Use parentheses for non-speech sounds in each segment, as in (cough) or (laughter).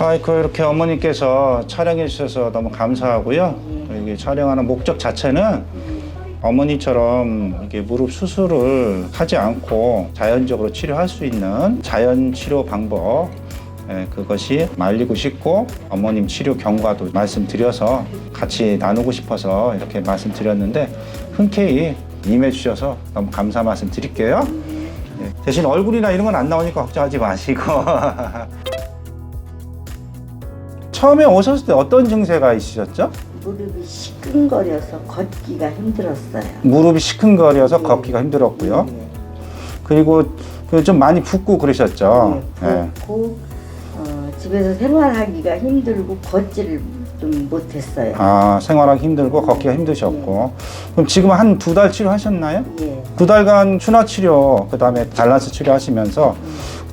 아이고 이렇게 어머니께서 촬영해 주셔서 너무 감사하고요. 이게 촬영하는 목적 자체는 어머니처럼 이게 무릎 수술을 하지 않고 자연적으로 치료할 수 있는 자연 치료 방법 예, 그것이 말리고 싶고 어머님 치료 경과도 말씀드려서 같이 나누고 싶어서 이렇게 말씀드렸는데 흔쾌히 임해 주셔서 너무 감사 말씀 드릴게요. 예, 대신 얼굴이나 이런 건 안 나오니까 걱정하지 마시고 (laughs) 처음에 오셨을 때 어떤 증세가 있으셨죠? 무릎이 시큰거려서 걷기가 힘들었어요. 무릎이 시큰거려서 걷기가 힘들었고요. 네, 그리고 그좀 많이 붓고 그러셨죠. 네, 예. 걷고 어, 집에서 생활하기가 힘들고 걷지를 좀 못했어요. 아 생활하기 힘들고 걷기가 힘드셨고 그럼 지금 한 두 달 치료하셨나요? 예. 두 달간 추나 치료 그다음에 밸런스 치료 하시면서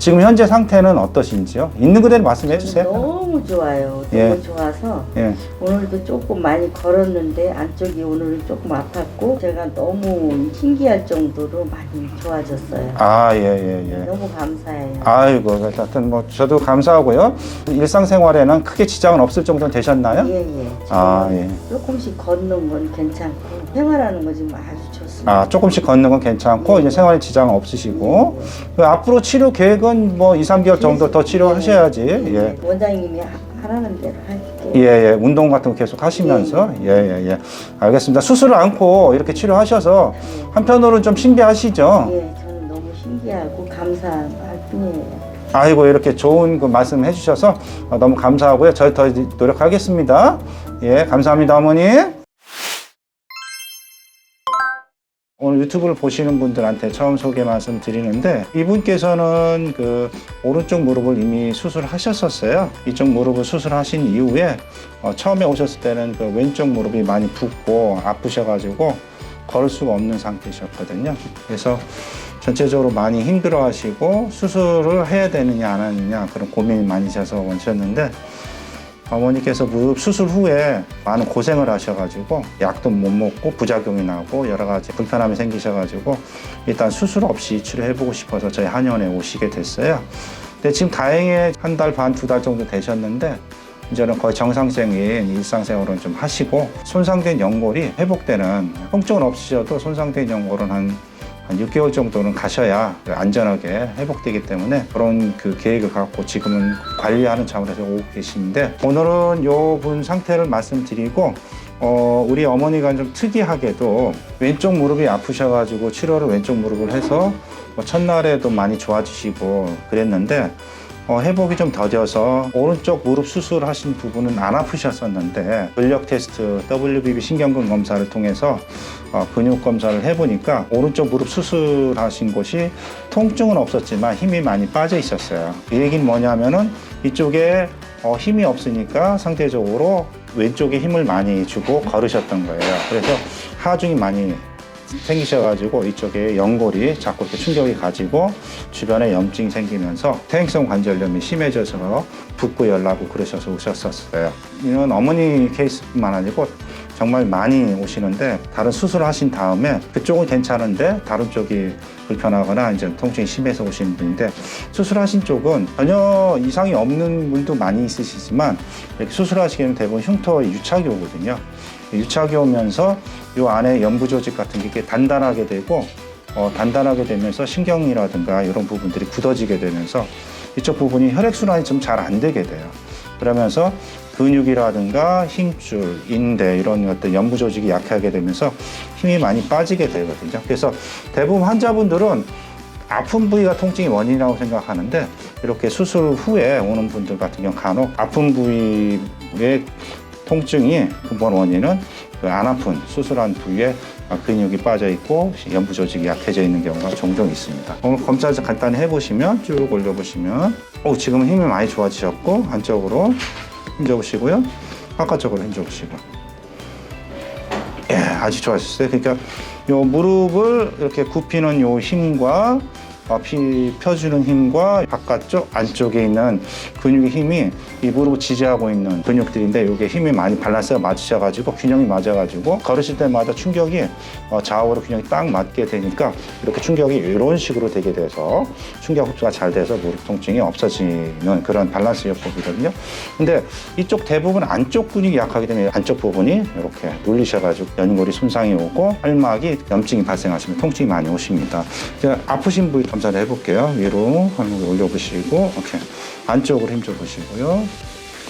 지금 현재 상태는 어떠신지요? 있는 그대로 말씀해 주세요. 너무 좋아요. 너무 예. 좋아서 예. 오늘도 조금 많이 걸었는데 안쪽이 오늘은 조금 아팠고 제가 너무 신기할 정도로 많이 좋아졌어요. 아, 예, 예, 예. 너무 감사해요. 아이고, 하여튼 뭐 저도 감사하고요. 일상생활에는 크게 지장은 없을 정도는 되셨나요? 예, 예. 아, 예. 조금씩 걷는 건 괜찮고 생활하는 거 지금 아주 좋습니다. 아, 조금씩 걷는 건 괜찮고 이제 생활에 지장 없으시고 그 앞으로 치료 계획은 뭐 2, 3개월 정도 더 치료하셔야지. 예. 원장님이 하- 하라는 대로 할게요. 예, 예. 운동 같은 거 계속 하시면서 예, 예, 예. 알겠습니다. 수술을 않고 이렇게 치료하셔서 한편으로는 좀 신기하시죠? 예, 저는 너무 신기하고 감사할 뿐이에요. 아이고 이렇게 좋은 그 말씀 해주셔서 어, 너무 감사하고요. 저희 더 노력하겠습니다. 예, 감사합니다, 어머니. 오늘 유튜브를 보시는 분들한테 처음 소개 말씀 드리는데 이분께서는 그 오른쪽 무릎을 이미 수술하셨었어요. 이쪽 무릎을 수술하신 이후에 어, 처음에 오셨을 때는 그 왼쪽 무릎이 많이 붓고 아프셔가지고 걸을 수가 없는 상태셨거든요. 그래서 전체적으로 많이 힘들어 하시고 수술을 해야 되느냐 안 하느냐 그런 고민이 많으셔서 오셨는데 어머니께서 무릎 수술 후에 많은 고생을 하셔가지고 약도 못 먹고 부작용이 나고 여러 가지 불편함이 생기셔가지고 일단 수술 없이 치료해보고 싶어서 저희 한의원에 오시게 됐어요. 근데 지금 다행히 한 달 반, 두 달 정도 되셨는데 이제는 거의 정상적인 일상생활은 좀 하시고 손상된 연골이 회복되는 통증은 없으셔도 손상된 연골은 한, 한 6개월 정도는 가셔야 안전하게 회복되기 때문에 그런 그 계획을 갖고 지금은 관리하는 차원에서 오고 계시는데 오늘은 요 분 상태를 말씀드리고 어, 우리 어머니가 좀 특이하게도 왼쪽 무릎이 아프셔가지고 치료를 왼쪽 무릎을 해서 뭐 첫날에도 많이 좋아지시고 그랬는데 어, 회복이 좀 더뎌서 오른쪽 무릎 수술하신 부분은 안 아프셨었는데 근력 테스트 WBB 신경근 검사를 통해서 어, 근육 검사를 해보니까 오른쪽 무릎 수술하신 곳이 통증은 없었지만 힘이 많이 빠져 있었어요. 이 얘기는 뭐냐면은 이쪽에 어, 힘이 없으니까 상대적으로 왼쪽에 힘을 많이 주고 걸으셨던 거예요. 그래서 하중이 많이 생기셔가지고 이쪽에 연골이 자꾸 이렇게 충격이 가지고 주변에 염증이 생기면서 퇴행성 관절염이 심해져서 붓고 열나고 그러셔서 오셨었어요. 이건 어머니 케이스뿐만 아니고 정말 많이 오시는데 다른 수술을 하신 다음에 그쪽은 괜찮은데 다른 쪽이 불편하거나 이제 통증이 심해서 오시는 분인데 수술하신 쪽은 전혀 이상이 없는 분도 많이 있으시지만 수술하시기에는 대부분 흉터 유착이 오거든요. 유착이 오면서 이 안에 연부 조직 같은 게 단단하게 되고 어, 단단하게 되면서 신경이라든가 이런 부분들이 굳어지게 되면서 이쪽 부분이 혈액순환이 좀 잘 안 되게 돼요. 그러면서 근육이라든가 힘줄, 인대 이런 것들 연부 조직이 약하게 되면서 힘이 많이 빠지게 되거든요. 그래서 대부분 환자분들은 아픈 부위가 통증이 원인이라고 생각하는데 이렇게 수술 후에 오는 분들 같은 경우 간혹 아픈 부위의 통증이 근본 원인은 그 안 아픈 수술한 부위에 근육이 빠져 있고 연부 조직이 약해져 있는 경우가 종종 있습니다. 오늘 검사 좀 간단히 해보시면 쭉 올려보시면 오 지금은 힘이 많이 좋아지셨고 안쪽으로 힘줘보시고요. 바깥쪽으로 힘줘보시고 예, 아주 좋아졌어요. 그러니까 요 무릎을 이렇게 굽히는 요 힘과 어, 피 펴주는 힘과 바깥쪽 안쪽에 있는 근육의 힘이 이 무릎을 지지하고 있는 근육들인데 이게 힘이 많이 밸런스가 맞으셔가지고 균형이 맞아가지고 걸으실 때마다 충격이 어, 좌우로 균형이 딱 맞게 되니까 이렇게 충격이 이런 식으로 되게 돼서 충격 흡수가 잘 돼서 무릎 통증이 없어지는 그런 밸런스 요법이거든요. 근데 이쪽 대부분 안쪽 근육이 약하기 때문에 안쪽 부분이 이렇게 눌리셔가지고 연골이 손상이 오고 혈막이 염증이 발생하시면 통증이 많이 오십니다. 이제 아프신 부위 검사를 해볼게요. 위로 한번 올려보시고 이렇게 안쪽으로 힘줘 보시고요.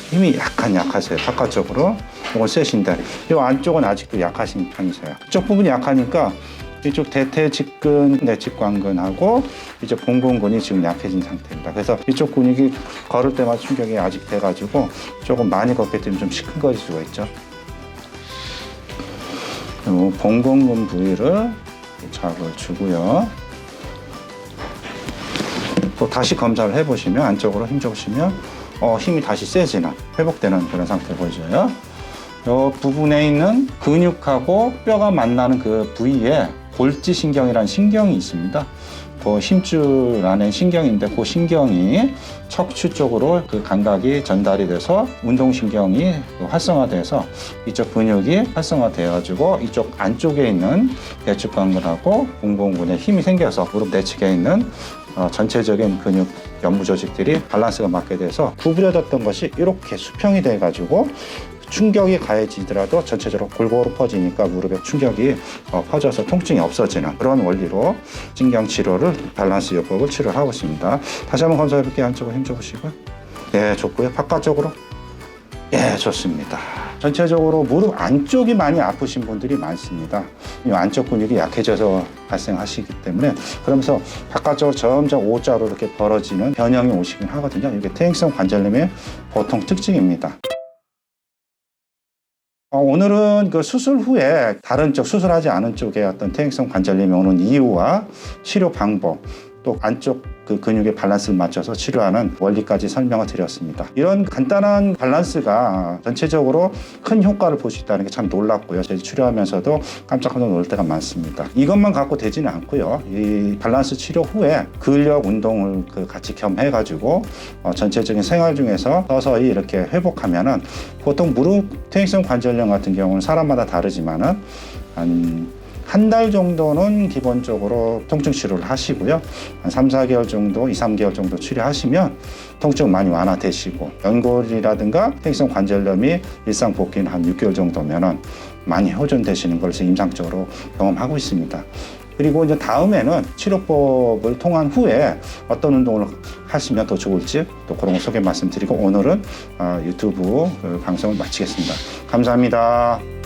힘이 약간 약하세요. 바깥쪽으로. 이건 셋인데 이 안쪽은 아직도 약하신 편이세요. 이쪽 부분이 약하니까 이쪽 대퇴직근, 내직관근하고 이제 봉봉근이 지금 약해진 상태입니다. 그래서 이쪽 근육이 걸을 때마다 충격이 아직 돼가지고 조금 많이 걷기 때문에 좀 시큰거릴 수가 있죠. 봉봉근 부위를 자극을 주고요. 또 다시 검사를 해보시면 안쪽으로 힘줘보시면 어, 힘이 다시 세지는 회복되는 그런 상태 보여줘요. 이 부분에 있는 근육하고 뼈가 만나는 그 부위에 골지 신경이라는 신경이 있습니다. 그 힘줄 안에 신경인데 그 신경이 척추 쪽으로 그 감각이 전달이 돼서 운동신경이 그 활성화돼서 이쪽 근육이 활성화돼가지고 이쪽 안쪽에 있는 대축관근하고 봉봉근에 힘이 생겨서 무릎 내측에 있는 어, 전체적인 근육 연부 조직들이 밸런스가 맞게 돼서 구부려졌던 것이 이렇게 수평이 돼가지고 충격이 가해지더라도 전체적으로 골고루 퍼지니까 무릎에 충격이 어, 퍼져서 통증이 없어지는 그런 원리로 신경 치료를 밸런스 요법을 치료하고 있습니다. 다시 한번 검사해 볼게요. 안쪽으로 힘 줘 보시고요. 네, 좋고요. 바깥쪽으로. 예, 좋습니다. 전체적으로 무릎 안쪽이 많이 아프신 분들이 많습니다. 이 안쪽 근육이 약해져서 발생하시기 때문에 그러면서 바깥쪽으로 점점 O자로 이렇게 벌어지는 변형이 오시긴 하거든요. 이게 퇴행성 관절염의 보통 특징입니다. 어, 오늘은 그 수술 후에 다른 쪽 수술하지 않은 쪽에 어떤 퇴행성 관절염이 오는 이유와 치료 방법 또 안쪽 그 근육의 밸런스를 맞춰서 치료하는 원리까지 설명을 드렸습니다. 이런 간단한 밸런스가 전체적으로 큰 효과를 볼 수 있다는 게 참 놀랍고요. 저희 치료하면서도 깜짝 놀랄 때가 많습니다. 이것만 갖고 되지는 않고요. 이 밸런스 치료 후에 근력 운동을 그 같이 겸해가지고 어, 전체적인 생활 중에서 서서히 이렇게 회복하면은 보통 무릎 퇴행성 관절염 같은 경우는 사람마다 다르지만은 한 한 달 정도는 기본적으로 통증 치료를 하시고요. 한 3, 4개월 정도, 2, 3개월 정도 치료하시면 통증 많이 완화되시고 연골이라든가 퇴행성 관절염이 일상 복귀는 한 6개월 정도면은 많이 호전되시는 것을 임상적으로 경험하고 있습니다. 그리고 이제 다음에는 치료법을 통한 후에 어떤 운동을 하시면 더 좋을지 또 그런 거 소개 말씀드리고 오늘은 어, 유튜브 그 방송을 마치겠습니다. 감사합니다.